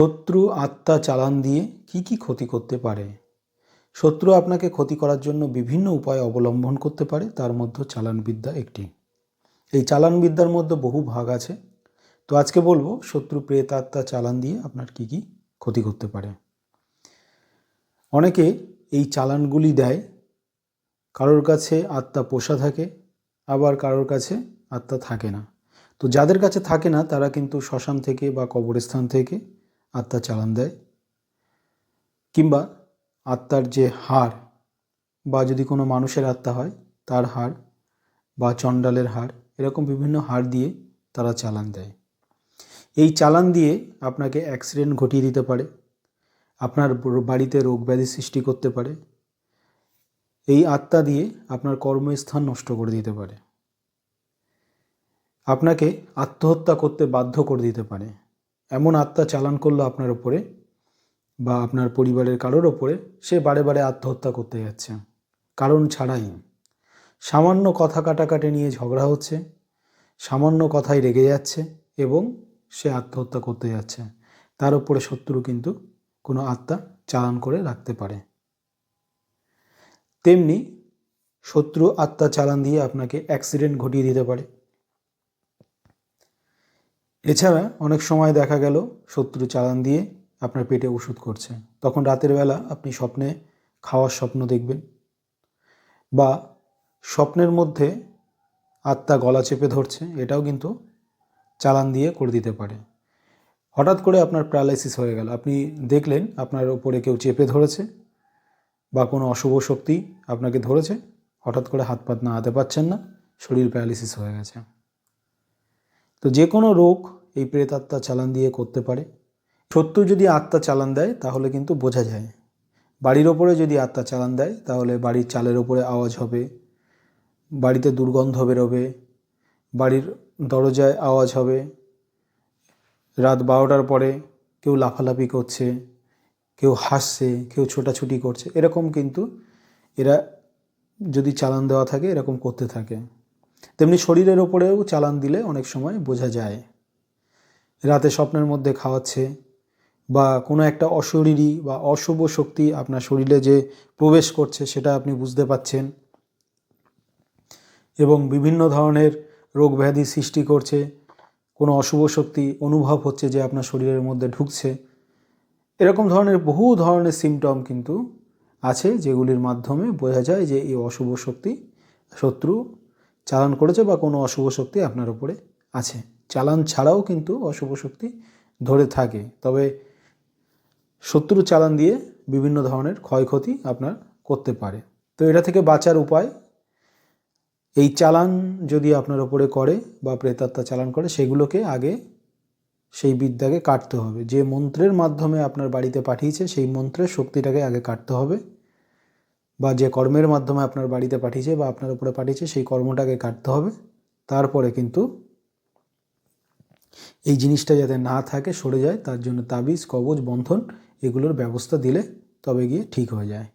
শত্রু আত্মা চালান দিয়ে কি কি ক্ষতি করতে পারে? শত্রু আপনাকে ক্ষতি করার জন্য বিভিন্ন উপায় অবলম্বন করতে পারে, তার মধ্যে চালানবিদ্যা একটি। এই চালানবিদ্যার মধ্যে বহু ভাগ আছে। তো আজকে বলব, শত্রু, প্রেত, আত্মা চালান দিয়ে আপনার কি কি ক্ষতি করতে পারে। অনেকে এই চালানগুলি দেয়, কারোর কাছে আত্মা পোষা থাকে, আবার কারোর কাছে আত্মা থাকে না। তো যাদের কাছে থাকে না, তারা কিন্তু শ্মশান থেকে বা কবরস্থান থেকে আত্মা চালান দেয়, কিংবা আত্মার যে হার বা যদি কোনো মানুষের আত্মা হয়, তার হার বা চণ্ডালের হার এরকম বিভিন্ন হার দিয়ে তারা চালান দেয়। এই চালান দিয়ে আপনাকে অ্যাক্সিডেন্ট ঘটিয়ে দিতে পারে, আপনার বাড়িতে রোগ ব্যাধি সৃষ্টি করতে পারে, এই আত্মা দিয়ে আপনার কর্মস্থান নষ্ট করে দিতে পারে। আপনাকে আত্মহত্যা করতে বাধ্য করে দিতে পারে। এমন আত্মা চালান করল আপনার ওপরে বা আপনার পরিবারের কারোর ওপরে সে বারে বারে আত্মহত্যা করতে যাচ্ছে। কারণ ছাড়াই। সামান্য কথা কাটাকাটি নিয়ে ঝগড়া হচ্ছে, সামান্য কথাই রেগে যাচ্ছে এবং সে আত্মহত্যা করতে যাচ্ছে। তার উপরে শত্রু কিন্তু কোনো আত্মা চালান করে রাখতে পারে। তেমনি শত্রু আত্মা চালান দিয়ে আপনাকে অ্যাক্সিডেন্ট ঘটিয়ে দিতে পারে। এছাড়া অনেক সময় দেখা গেল শত্রু চালান দিয়ে আপনার পেটে ওষুধ করছে। তখন রাতের বেলা আপনি স্বপ্নে খাওয়ার স্বপ্ন দেখবেন বা স্বপ্নের মধ্যে আত্মা গলা চেপে ধরছে, এটাও কিন্তু চালান দিয়ে করে দিতে পারে। হঠাৎ করে আপনার প্যারালাইসিস হয়ে গেল। আপনি দেখলেন আপনার ওপরে কেউ চেপে ধরেছে বা কোনো অশুভ শক্তি আপনাকে ধরেছে, হঠাৎ করে হাত পাত নাড়াতে পারছেন না, শরীর প্যারালিসিস হয়ে গেছে। তো যে কোনো রোগ এই প্রেত প্রেতাত্মা চালান দিয়ে করতে পারে। শত্রু যদি আত্মা চালান দেয়, তাহলে কিন্তু বোঝা যায়। বাড়ির ওপরে যদি আত্মা চালান দেয়, তাহলে বাড়ির চালের ওপরে আওয়াজ হবে, বাড়িতে দুর্গন্ধ বেরোবে, বাড়ির দরজায় আওয়াজ হবে, রাত বারোটার পরে কেউ লাফালাফি করছে, কেউ হাসছে, কেউ ছোটাছুটি করছে, এরকম কিন্তু এরা যদি চালান দেওয়া থাকে, এরকম করতে থাকে। তেমনি শরীরের ওপরেও চালান দিলে অনেক সময় বোঝা যায়। রাতে স্বপ্নের মধ্যে খাওয়াচ্ছে বা কোনো একটা অশরীরী বা অশুভ শক্তি আপনার শরীরে যে প্রবেশ করছে সেটা আপনি বুঝতে পাচ্ছেন। এবং বিভিন্ন ধরনের রোগ ব্যাধি সৃষ্টি করছে, কোনো অশুভ শক্তি অনুভব হচ্ছে যে আপনার শরীরের মধ্যে ঢুকছে। এরকম ধরনের বহু ধরনের সিমটম কিন্তু আছে যেগুলির মাধ্যমে বোঝা যায় যে এই অশুভ শক্তি শত্রু চালান করেছে বা কোনো অশুভ শক্তি আপনার উপরে আছে। চালান ছাড়াও কিন্তু অশুভ শক্তি ধরে থাকে। তবে শত্রু চালান দিয়ে বিভিন্ন ধরনের ক্ষয়ক্ষতি আপনার করতে পারে। তো এটা থেকে বাঁচার উপায়, এই চালান যদি আপনার ওপরে করে বা প্রেতাত্মা চালান করে, সেগুলোকে আগে সেই বিদ্যাকে কাটতে হবে। যে মন্ত্রের মাধ্যমে আপনার বাড়িতে পাঠিয়েছে, সেই মন্ত্রের শক্তিটাকে আগে কাটতে হবে। বা যে কর্মের মাধ্যমে আপনার বাড়িতে পাঠিয়েছে বা আপনার উপরে পাঠিয়েছে, সেই কর্মটাকে কাটতে হবে। তারপরে কিন্তু এই জিনিসটা যাতে না থাকে, সরে যায়, তার জন্য তাবিজ, কবজ, বন্ধন, এগুলোর ব্যবস্থা দিলে তবে গিয়ে ঠিক হয়ে যায়।